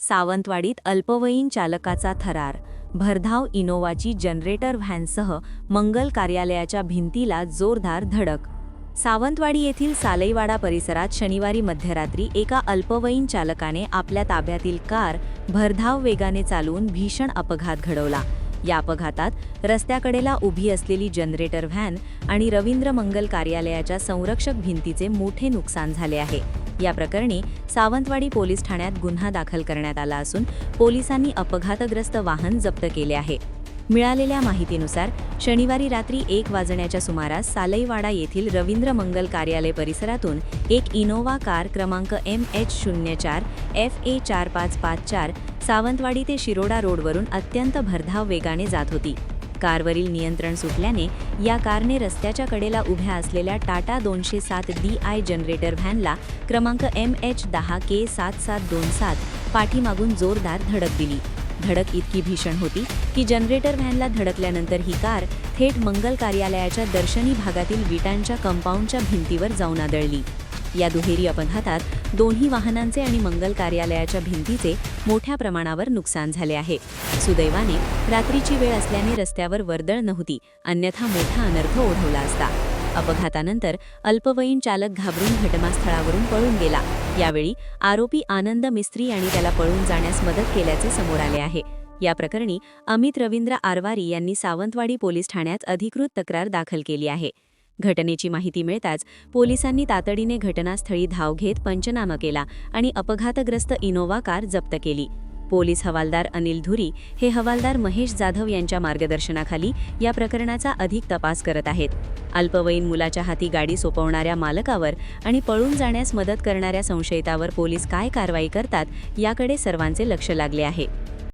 सावंतवाडीत अल्पवयीन चालकाचा थरार. भरधाव इनोवाची जनरेटर व्हॅनसह मंगल कार्यालयाच्या भिंतीला जोरदार धडक. सावंतवाडी येथील सालईवाडा परिसरात शनिवारी मध्यरात्री एका अल्पवयीन चालकाने आपल्या ताब्यातील कार भरधाव वेगाने चालवून भीषण अपघात घडवला. या अपघातात रस्त्याकडेला उभी असलेली जनरेटर व्हॅन आणि रवींद्र मंगल कार्यालयाच्या संरक्षक भिंतीचे मोठे नुकसान झाले आहे. या प्रकरणी सावंतवाडी पोलीस ठाण्यात गुन्हा दाखल करण्यात आला असून पोलिसांनी अपघातग्रस्त वाहन जप्त केले आहे. मिळालेल्या माहितीनुसार शनिवारी रात्री एक वाजण्याच्या सुमारास सालईवाडा येथील रवींद्र मंगल कार्यालय परिसरातून एक इनोवा कार क्रमांक एम एच शून्य चार एफ ए चार पाच पाच चार सावंतवाडी ते शिरोडा रोडवरून अत्यंत भरधाव वेगाने जात होती. कारवरील नियंत्रण सुटल्याने या कारने रस्त्याच्या कडेला उभ्या असलेल्या टाटा दोनशे सात डी आय जनरेटर व्हॅनला क्रमांक एम एच दहा के सात सात दोन सात पाठीमागून जोरदार धडक दिली. धडक इतकी भीषण होती की जनरेटर व्हॅनला धडकल्यानंतर ही कार थेट मंगल कार्यालयाच्या दर्शनी भागातील विटांच्या कंपाऊंडच्या भिंतीवर जाऊन आदळली. या दुहेरी अपघातात दोन्ही वाहनांचे आणि मंगल कार्यालयाच्या भिंतीचे मोठ्या प्रमाणावर नुकसान झाले आहे. सुदैवाने रात्रीची वेळ असल्याने रस्त्यावर वर्दळ नव्हती अन्यथा मोठा अनर्थ ओढवला असता. अपघातानंतर अल्पवयीन चालक घाबरून घटनास्थळावरून पळून गेला. यावेळी आरोपी आनंद मिस्त्री आणि त्याला पळून जाण्यास मदत केल्याचे समोर आले आहे. या प्रकरणी अमित रवींद्र आरवारी यांनी सावंतवाडी पोलीस ठाण्यात अधिकृत तक्रार दाखल केली आहे. घटनेची माहिती मिळताच पोलिसांनी तातडीने घटनास्थळी धाव घेत पंचनामा केला आणि अपघातग्रस्त इनोवा कार जप्त केली. पोलीस हवालदार अनिल धुरी हे हवालदार महेश जाधव यांच्या मार्गदर्शनाखाली या प्रकरणाचा अधिक तपास करत आहेत. अल्पवयीन मुलाच्या हाती गाडी सोपवणाऱ्या मालकावर आणि पळून जाण्यास मदत करणाऱ्या संशयितावर पोलीस काय कारवाई करतात याकडे सर्वांचे लक्ष लागले आहे.